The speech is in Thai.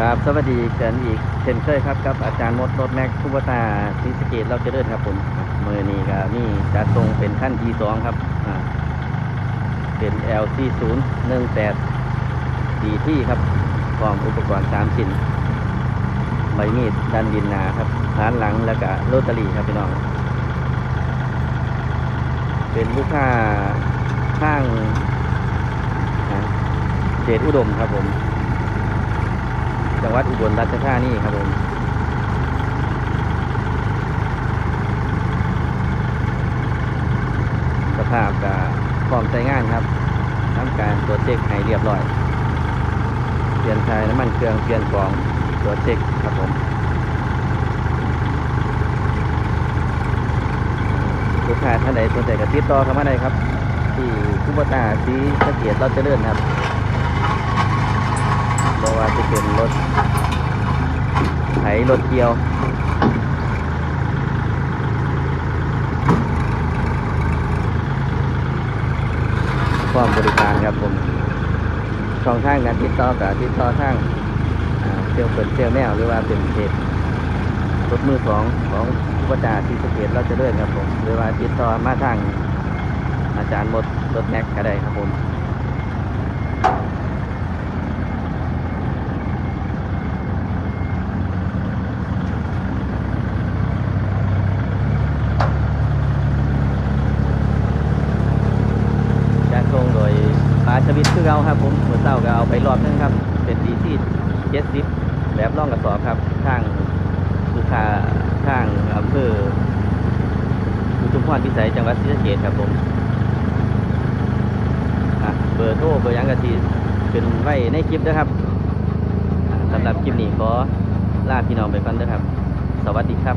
ครับสวัสดีกันอีกเช่นเคยครับกับอาจารย์มดรถแม็กคุบตาศรีสเกตเราจะเดินครับผมมือนี้ก็นี่จะตรงเป็นขั้นที่สองครับอ่าเป็น LC 0 1 8ดีที่ครับพร้อมอุปกรณ์3ชิ้นใบมีดดันดินหนาครับฐานหลังแล้วก็โรตารี่ครับพี่น้อง เป็นลูกค้าข้างเดชอุดมครับผม จังหวัดอุบลราชธานีครับผมสภาพกับพร้อมใช้งานครับทำการตรวจเช็คให้เรียบร้อย เปลี่ยนทายน้ำมันเครื่องเปลี่ยนกล่องตรวจเช็คครับผมลูกค้าท่านใดสนใจก็ติดต่อเข้ามาได้ครับ ที่คุบตาสีสะเกียดเราจะเลื่อนครับ เป็นรถไถรถเกี่ยวความบริการครับผมช่องทางการติดต่อกับติดต่อทางเซลเปิดเซลแมวหรือว่าเป็นเพจรถมือสองของผู้ประจาที่สะเกตเราจะเลื่อนครับผมหรือว่าติดต่อมาทางอาจารย์หมดรถแม็กก็ได้ครับผม ยปลาชวิตคือเราครับผมเมื่อเช้าก็เอาไปรอบนึงครับ เป็นดีที่เจ็ดสิบแบบร่องกระสอบครับทางลูกค้าทางอำเภออุทุมพรพิสัยจังหวัดศรีสะเกษครับผมเบอร์โทรเบอร์ยังกะทีขึ้นไว้ในคลิปนะครับสำหรับคลิปนี้ขอลาพี่น้องไปก่อนเด้อครับ สวัสดีครับ